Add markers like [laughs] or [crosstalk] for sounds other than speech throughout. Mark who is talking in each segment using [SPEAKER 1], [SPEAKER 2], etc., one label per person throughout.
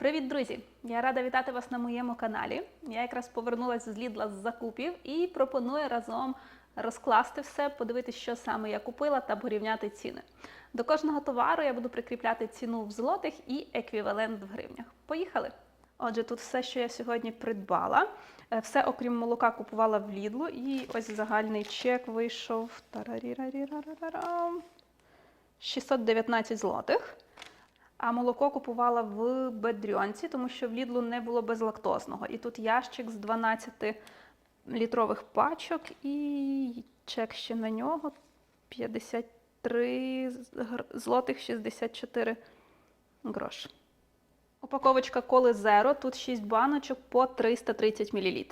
[SPEAKER 1] Привіт, друзі! Я рада вітати вас на моєму каналі. Я якраз повернулася з Лідла з закупів і пропоную разом розкласти все, подивитися, що саме я купила та порівняти ціни. До кожного товару я буду прикріпляти ціну в злотих і еквівалент в гривнях. Поїхали! Отже, тут все, що я сьогодні придбала. Е, Все, окрім молока, купувала в Лідлу. І ось загальний чек вийшов. Тарарірарірарарам. 619 злотих. А молоко купувала в бедрьонці, тому що в Лідлу не було безлактозного. І тут ящик з 12 літрових пачок, і чек ще на нього 53 злотих 64 гроші. Упаковочка коли Зеро, тут 6 баночок по 330 мл.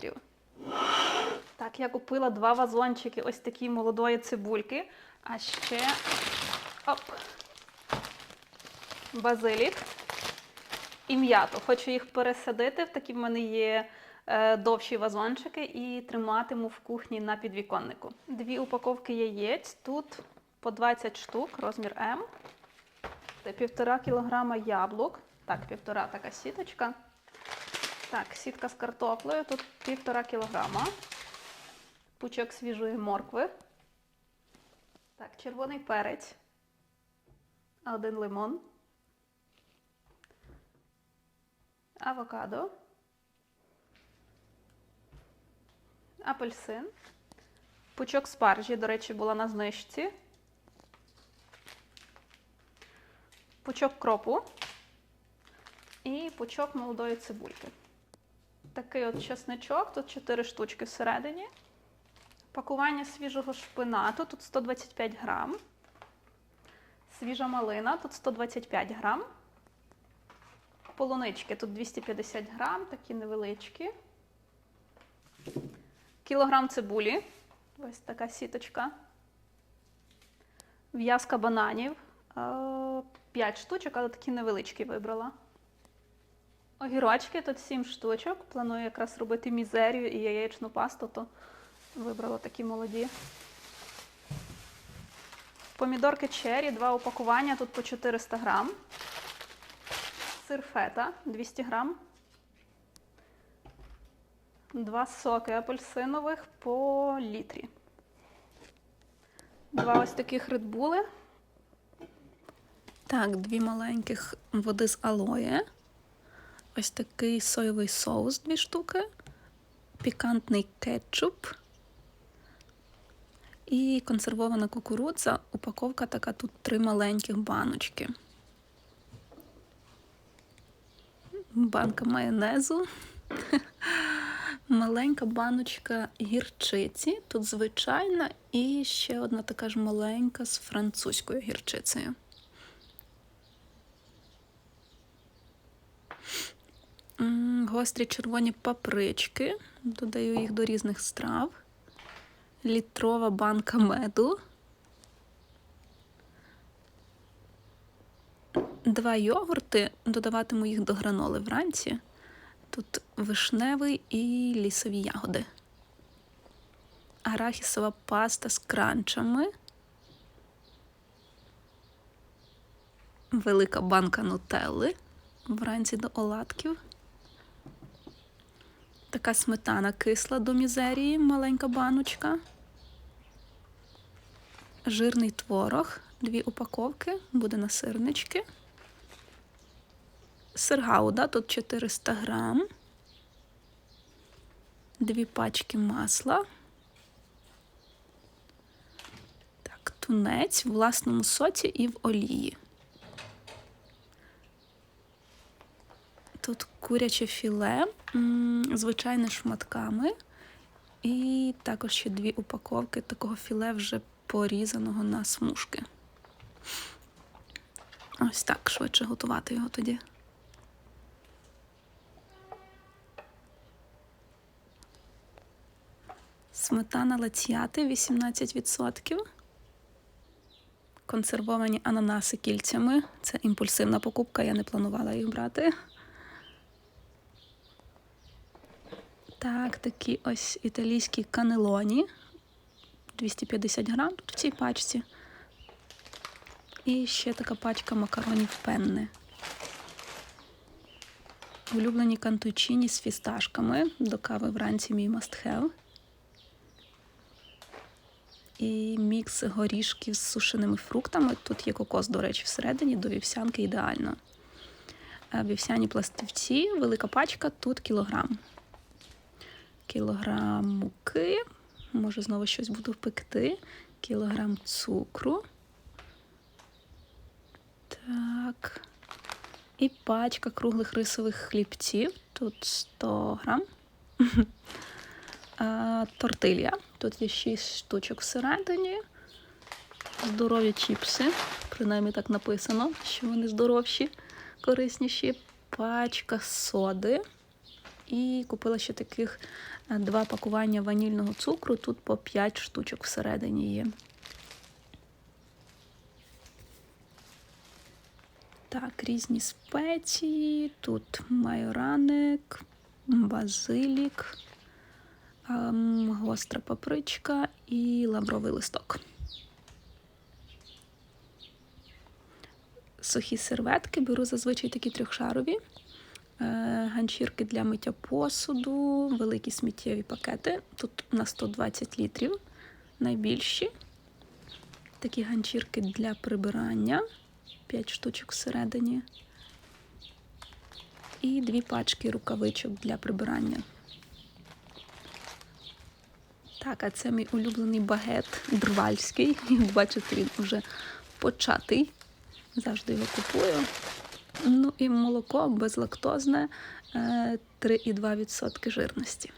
[SPEAKER 1] Так, я купила два вазончики ось такі молодої цибульки, а ще оп, базилік і м'яту. Хочу їх пересадити. Такі в мене є е, довші вазончики і триматиму в кухні на підвіконнику. Дві упаковки яєць. Тут по 20 штук, розмір М. Півтора кілограма яблук. Так, півтора така сіточка. Так, сітка з картоплею. Тут півтора кілограма. Пучок свіжої моркви. Так, червоний перець. Один лимон. Авокадо. Апельсин. Пучок спаржі, до речі, була на знижці. Пучок кропу. І пучок молодої цибульки. Такий от чесничок, тут 4 штучки всередині. Пакування свіжого шпинату, тут 125 грам. Свіжа малина, тут 125 грам. Полунички, тут 250 грам, такі невеличкі. Кілограм цибулі. Ось така сіточка. В'язка бананів. 5 штучок, але такі невеличкі вибрала. Огірочки тут 7 штучок. Планую якраз робити мізерію і яєчну пасту, то вибрала такі молоді. Помідорки черрі, два упакування, тут по 400 грам. Сир фета 200 грам. Два соки апельсинових по літрі. Два ось таких редбули. Так, дві маленьких води з алоє. Ось такий соєвий соус, дві штуки. Пікантний кетчуп. І консервована кукурудза. Упаковка така тут три маленьких баночки. Банка майонезу. [laughs] Маленька баночка гірчиці. Тут звичайна, і ще одна така ж маленька з французькою гірчицею. Гострі червоні папрички. Додаю їх до різних страв. Літрова банка меду. Два йогурти. Додаватиму їх до граноли вранці. Тут вишневий і лісові ягоди. Арахісова паста з кранчами. Велика банка нутелли. Вранці до оладків. Така сметана кисла до мізерії, маленька баночка. Жирний творог, дві упаковки, буде на сирнички. Сир гауда, тут 400 грам. Дві пачки масла. Так, тунець в власному соці і в олії. Тут куряче філе, м, звичайне шматками. І також ще дві упаковки такого філе вже порізаного на смужки. Ось так швидше готувати його тоді. Сметана лаціяти 18%. Консервовані ананаси кільцями. Це імпульсивна покупка, я не планувала їх брати. Так, такі ось італійські канелоні. 250 грам тут в цій пачці. І ще така пачка макаронів пенне. Улюблені кантучині з фісташками. До кави вранці мій have. І мікс горішків з сушеними фруктами. Тут є кокос, до речі, всередині, до вівсянки ідеально. Е, Вівсяні пластівці, велика пачка, тут кілограм. Кілограм муки. Може, знову щось буду пекти. Кілограм цукру. Так. І пачка круглих рисових хлібців. Тут 100 грам. [laughs] Тортилья. Тут є 6 штучок всередині. Здорові чіпси. Принаймні так написано, що вони здоровші, корисніші. Пачка соди. І купила ще таких е, два пакування ванільного цукру. Тут по 5 штучок всередині є. Так, різні спеції. Тут майораник, базилік, гостра папричка і лавровий листок. Сухі серветки беру зазвичай такі трьохшарові. Е, Ганчірки для миття посуду, великі сміттєві пакети. Тут на 120 літрів найбільші. Такі ганчірки для прибирання. 5 штучок всередині. І дві пачки рукавичок для прибирання. Так, а це мій улюблений багет дрвальський. Як бачите, він вже початий. Завжди його купую. Ну і молоко безлактозне е, 3,2% жирності.